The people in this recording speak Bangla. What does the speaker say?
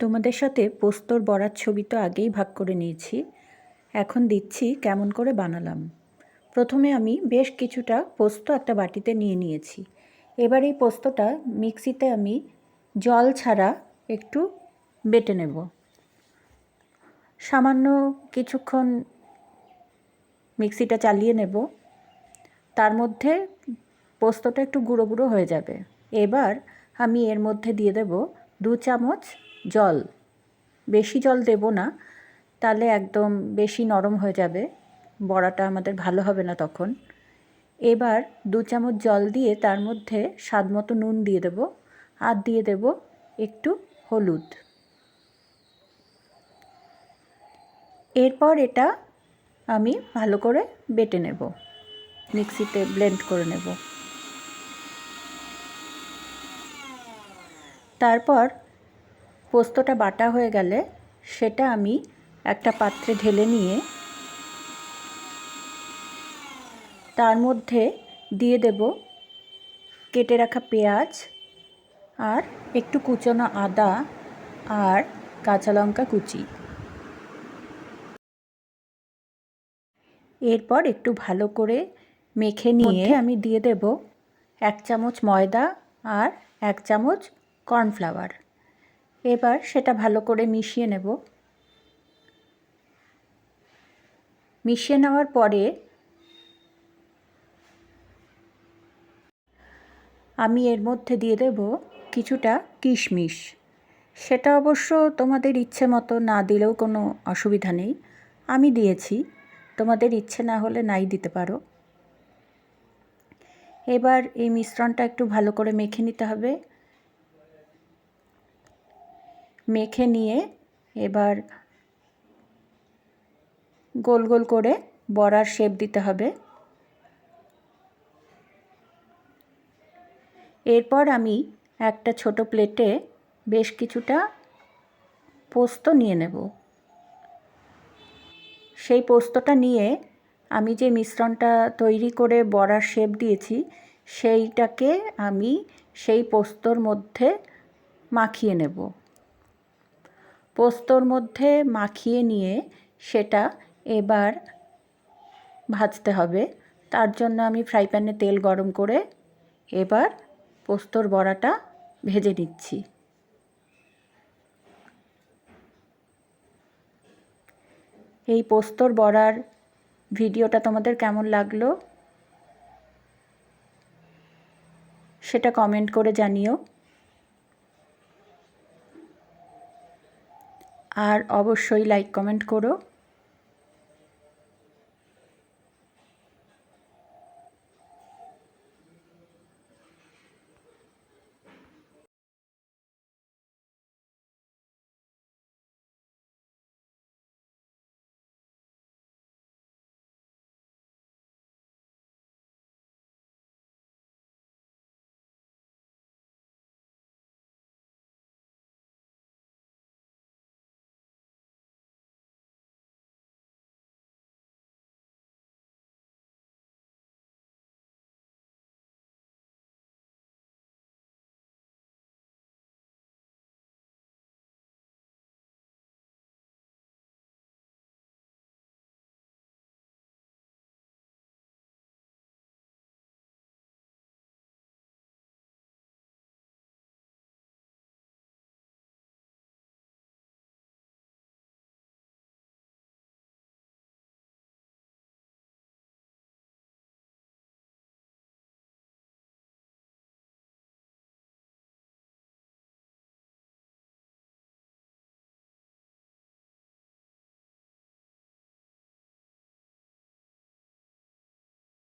তোমাদের সাথে পোস্তর বড়ার ছবি তো আগেই ভাগ করে নিয়েছি। এখন দিচ্ছি কেমন করে বানালাম। প্রথমে আমি বেশ কিছুটা পোস্ত একটা বাটিতে নিয়ে নিয়েছি। এবার এই পোস্তটা মিক্সিতে আমি জল ছাড়া একটু বেটে নেব। সামান্য কিছুক্ষণ মিক্সিটা চালিয়ে নেব। তার মধ্যে পোস্তটা একটু গুঁড়ো গুঁড়ো হয়ে যাবে। এবার আমি এর মধ্যে দিয়ে দেব দু চামচ জল। বেশি জল দেব না, তাহলে একদম বেশি নরম হয়ে যাবে, বড়াটা আমাদের ভালো হবে না তখন। এবার দু চামচ জল দিয়ে তার মধ্যে স্বাদ মতো নুন দিয়ে দেব, আর দিয়ে দেব একটু হলুদ। এরপর এটা আমি ভালো করে বেটে নেব, মিক্সিতে ব্লেন্ড করে নেব। তারপর পোস্তটা বাটা হয়ে গেলে সেটা আমি একটা পাত্রে ঢেলে নিয়ে তার মধ্যে দিয়ে দেব কেটে রাখা পেঁয়াজ আর একটু কুচনো আদা আর কাঁচা লঙ্কা কুচি। এরপর একটু ভালো করে মেখে নিয়ে আমি দিয়ে দেব এক চামচ ময়দা আর এক চামচ কর্নফ্লাওয়ার। এবার সেটা ভালো করে মিশিয়ে নেব। মিশিয়ে নেওয়ার পরে আমি এর মধ্যে দিয়ে দেব কিছুটা কিশমিশ। সেটা অবশ্য তোমাদের ইচ্ছে মতো না দিলেও কোনো অসুবিধা নেই। আমি দিয়েছি। তোমাদের ইচ্ছে না হলে নাই দিতে পারো। এবার এই মিশ্রণটা একটু ভালো করে মেখে নিতে হবে। মেখে নিয়ে এবার গোল গোল করে বড়ার শেপ দিতে হবে। এরপর আমি একটা ছোট প্লেটে বেশ কিছুটা পোস্ত নিয়ে নেব। সেই পোস্তটা নিয়ে আমি যে মিশ্রণটা তৈরি করে বড়ার শেপ দিয়েছি, সেইটাকে আমি সেই পোস্তর মধ্যে মাখিয়ে নেব। পোস্তর মধ্যে মাখিয়ে নিয়ে সেটা এবার ভাজতে হবে। তার জন্য আমি ফ্রাই প্যানে তেল গরম করে এবার পোস্তর বড়াটা ভেজে নিচ্ছি। এই পোস্তর বড়ার ভিডিওটা তোমাদের কেমন লাগল? সেটা কমেন্ট করে জানিও। আর অবশ্যই লাইক কমেন্ট করো।